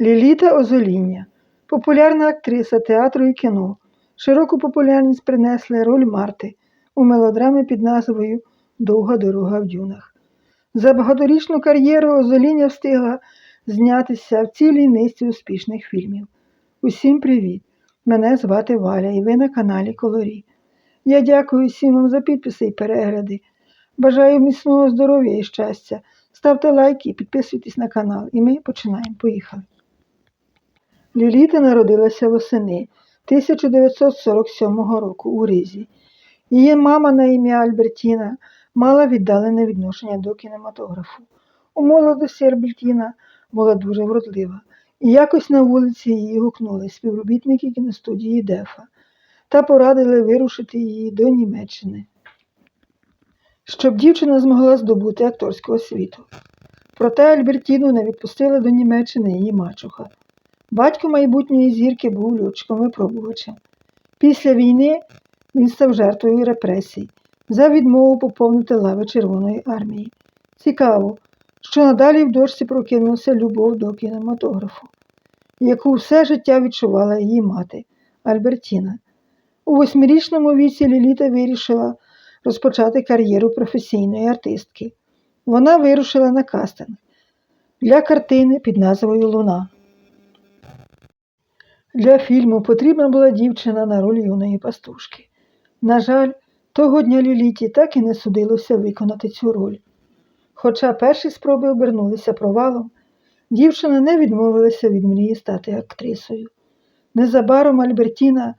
Ліліта Озоління, популярна актриса театру і кіно. Широку популярність принесла роль Марти у мелодрамі під назвою Довга дорога в дюнах. За багаторічну кар'єру Озоління встигла знятися в цілій низці успішних фільмів. Усім привіт! Мене звати Валя і ви на каналі Колорі. Я дякую всім вам за підписи і перегляди. Бажаю міцного здоров'я і щастя. Ставте лайки і підписуйтесь на канал. І ми починаємо. Поїхали. Ліліта народилася восени 1947 року у Ризі. Її мама на ім'я Альбертіна мала віддалене відношення до кінематографу. У молодості Альбертіна була дуже вродлива, і якось на вулиці її гукнули співробітники кіностудії Дефа та порадили вирушити її до Німеччини, щоб дівчина змогла здобути акторську освіту. Проте Альбертіну не відпустила до Німеччини її мачуха. Батько майбутньої зірки був льотчиком-випробувачем. Після війни він став жертвою репресій за відмову поповнити лави Червоної армії. Цікаво, що надалі в дочці прокинулася любов до кінематографу, яку все життя відчувала її мати Альбертіна. У восьмирічному віці Ліліта вирішила розпочати кар'єру професійної артистки. Вона вирушила на кастинг для картини під назвою Луна. Для фільму потрібна була дівчина на роль юної пастушки. На жаль, того дня Ліліті так і не судилося виконати цю роль. Хоча перші спроби обернулися провалом, дівчина не відмовилася від мрії стати актрисою. Незабаром Альбертіна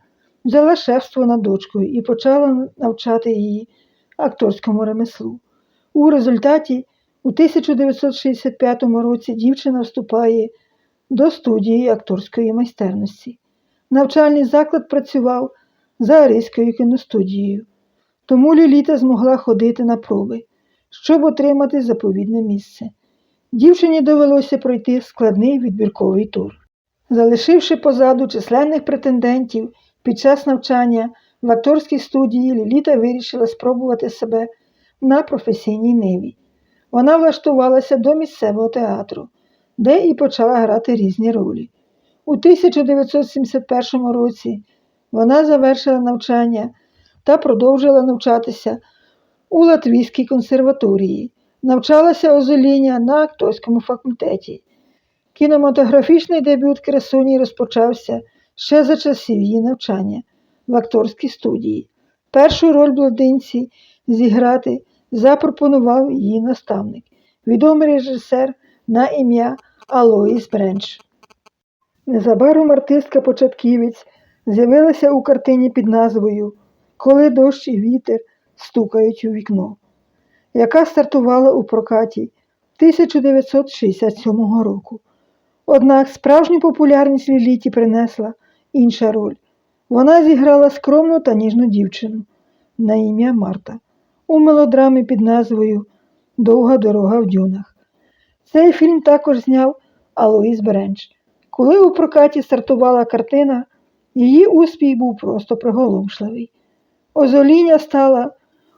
взяла шефство над дочкою і почала навчати її акторському ремеслу. У результаті у 1965 році дівчина вступає до студії акторської майстерності. Навчальний заклад працював за Аризькою кіностудією, тому Ліліта змогла ходити на проби, щоб отримати заповідне місце. Дівчині довелося пройти складний відбірковий тур. Залишивши позаду численних претендентів під час навчання в акторській студії, Ліліта вирішила спробувати себе на професійній ниві. Вона влаштувалася до місцевого театру, де і почала грати різні ролі. У 1971 році вона завершила навчання та продовжила навчатися у Латвійській консерваторії, навчалася озоління на акторському факультеті. Кінематографічний дебют красуні розпочався ще за часів її навчання в акторській студії. Першу роль блондинці зіграти запропонував її наставник, відомий режисер на ім'я Алоїс Бренч. Незабаром артистка початківець з'явилася у картині під назвою Коли дощ і вітер стукають у вікно, яка стартувала у прокаті 1967 року. Однак справжню популярність Ліліті принесла інша роль. Вона зіграла скромну та ніжну дівчину на ім'я Марта у мелодрамі під назвою Довга дорога в дюнах. Цей фільм також зняв Алоїс Бренч. Коли у прокаті стартувала картина, її успіх був просто приголомшливий. Озоління стала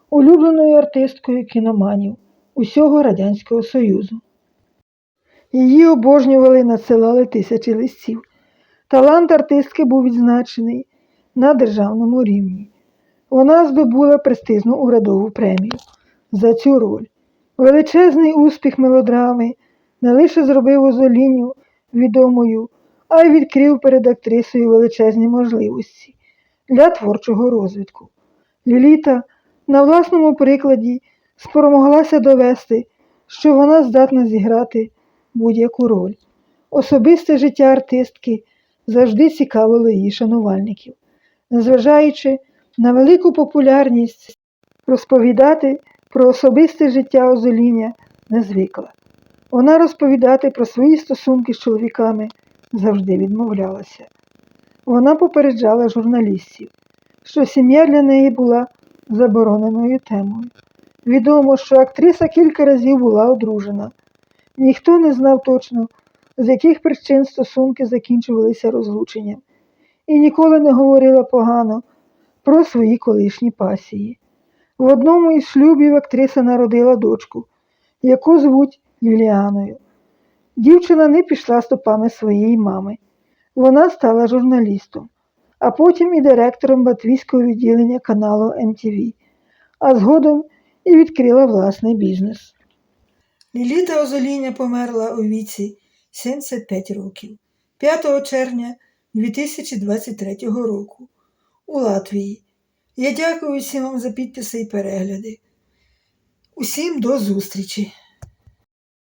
улюбленою артисткою кіноманів усього Радянського Союзу. Її обожнювали і надсилали тисячі листів. Талант артистки був відзначений на державному рівні. Вона здобула престижну урядову премію за цю роль. Величезний успіх мелодрами не лише зробив Озоліню відомою, а й відкрив перед актрисою величезні можливості для творчого розвитку. Ліліта на власному прикладі спромоглася довести, що вона здатна зіграти будь-яку роль. Особисте життя артистки завжди цікавило її шанувальників, незважаючи на велику популярність розповідати про особисте життя Озоління не звикла. Вона розповідати про свої стосунки з чоловіками завжди відмовлялася. Вона попереджала журналістів, що сім'я для неї була забороненою темою. Відомо, що актриса кілька разів була одружена. Ніхто не знав точно, з яких причин стосунки закінчувалися розлученням, і ніколи не говорила погано про свої колишні пасії. В одному із шлюбів актриса народила дочку, яку звуть Ліліаною. Дівчина не пішла стопами своєї мами. Вона стала журналістом, а потім і директором латвійського відділення каналу MTV, а згодом і відкрила власний бізнес. Ліліта Озоліня померла у віці 75 років 5 червня 2023 року у Латвії. Я дякую всім вам за підписи і перегляди. Усім до зустрічі!